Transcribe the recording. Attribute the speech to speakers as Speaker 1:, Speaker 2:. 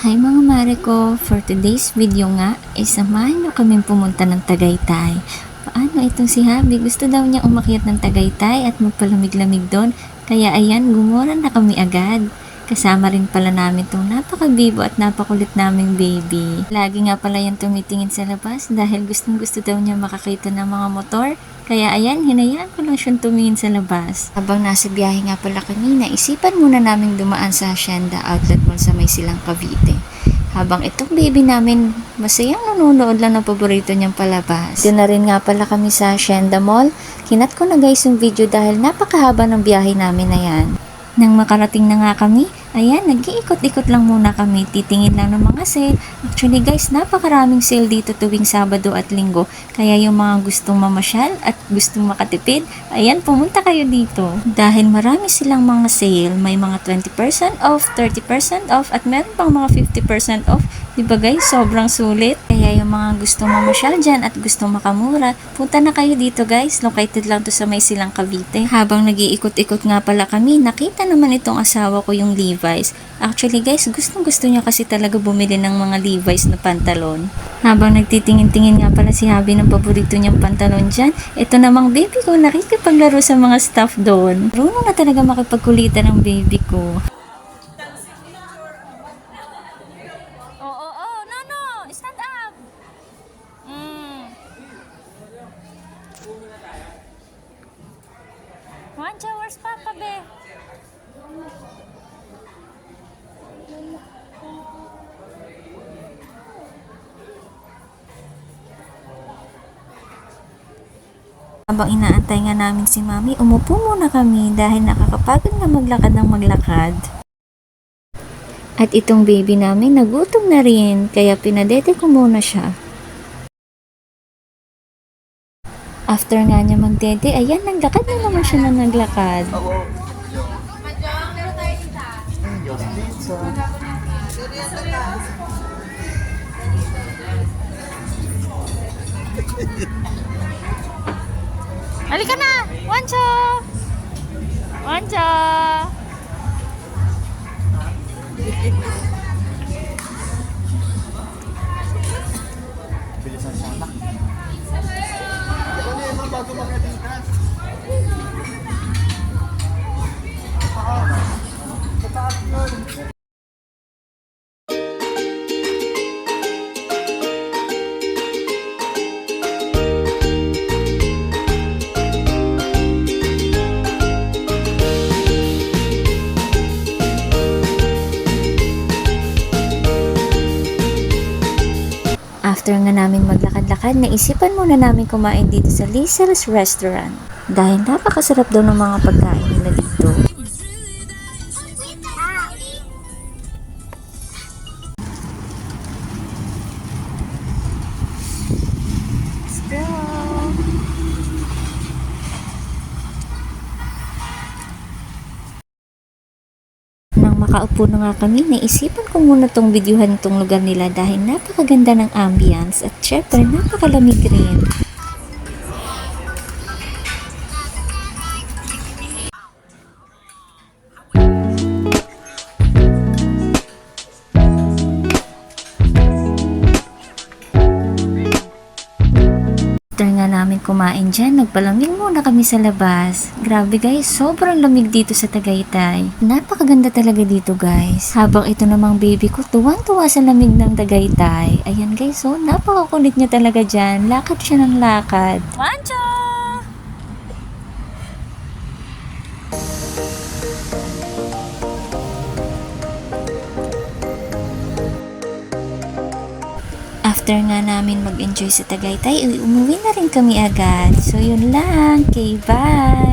Speaker 1: Hi mga mare ko, for today's video nga, ay samahan nyo kaming pumunta ng Tagaytay. Paano itong si Habi? Gusto daw niya umakyat ng Tagaytay at magpalamig-lamig doon. Kaya ayan, gumura na kami agad. Kasama rin pala namin tong napakabibo at napakulit naming baby. Lagi nga pala yan tumitingin sa labas dahil gustong gusto daw niya makakita ng mga motor. Kaya ayan, hinayaan ko lang siyang tumingin sa labas. Habang nasa biyahe nga pala kami, naisipan muna naming dumaan sa Hacienda Outlet Mall sa may silang Cavite. Habang itong baby namin, masayang nanonood lang ng paborito niyang palabas. Doon na rin nga pala kami sa Hacienda Mall. Kinat ko na guys yung video dahil napakahaba ng biyahe namin na yan. Nang makarating na nga kami, ayan, nag-iikot-ikot lang muna kami, titingin lang ng mga sale. Actually guys, napakaraming sale dito tuwing Sabado at Linggo. Kaya yung mga gustong mamasyal at gustong makatipid, ayan, pumunta kayo dito. Dahil marami silang mga sale, may mga 20% off, 30% off, at meron pang mga 50% off. Diba guys, sobrang sulit. Kaya yung mga gustong mamasyal dyan at gustong makamura, punta na kayo dito guys. Located lang to sa may silang Cavite. Habang nag-iikot-ikot nga pala kami, nakita naman itong asawa ko yung Levi's. Actually guys, gustong gusto niya kasi talaga bumili ng mga Levi's na pantalon. Habang nagtitingin-tingin nga pala si Habi ng paborito niyang pantalon dyan, ito namang baby ko nakikipaglaro sa mga staff doon. Runo na talaga makipagkulitan ng baby ko. Wancha, where's Papa, be? Habang inaantay nga namin si Mami, umupo muna kami dahil nakakapagod na maglakad ng maglakad. At itong baby namin nagutom na rin, kaya pinadete ko muna siya. After nga niya magdede, ayan, naglakad na naman siya na naglakad. Halika na! Wancho! Wancho! তোমাকে After nga namin maglakad-lakad, naisipan muna namin kumain dito sa Lizel's Restaurant. Dahil napakasarap daw ng mga pagkain nila dito. Makaupo na nga kami, naisipan ko muna tong videohan tong lugar nila dahil napakaganda ng ambience at syempre napakalamig rin. Namin kumain dyan, nagpalamig muna kami sa labas. Grabe guys, sobrang lamig dito sa Tagaytay. Napakaganda talaga dito guys. Habang ito namang baby ko, tuwang-tuwa sa lamig ng Tagaytay. Ayan guys, so napakakulit niya talaga dyan. Lakad siya ng lakad. Wancho! After nga namin mag-enjoy sa Tagaytay, umuwi na rin kami agad. So, yun lang. Okay, bye!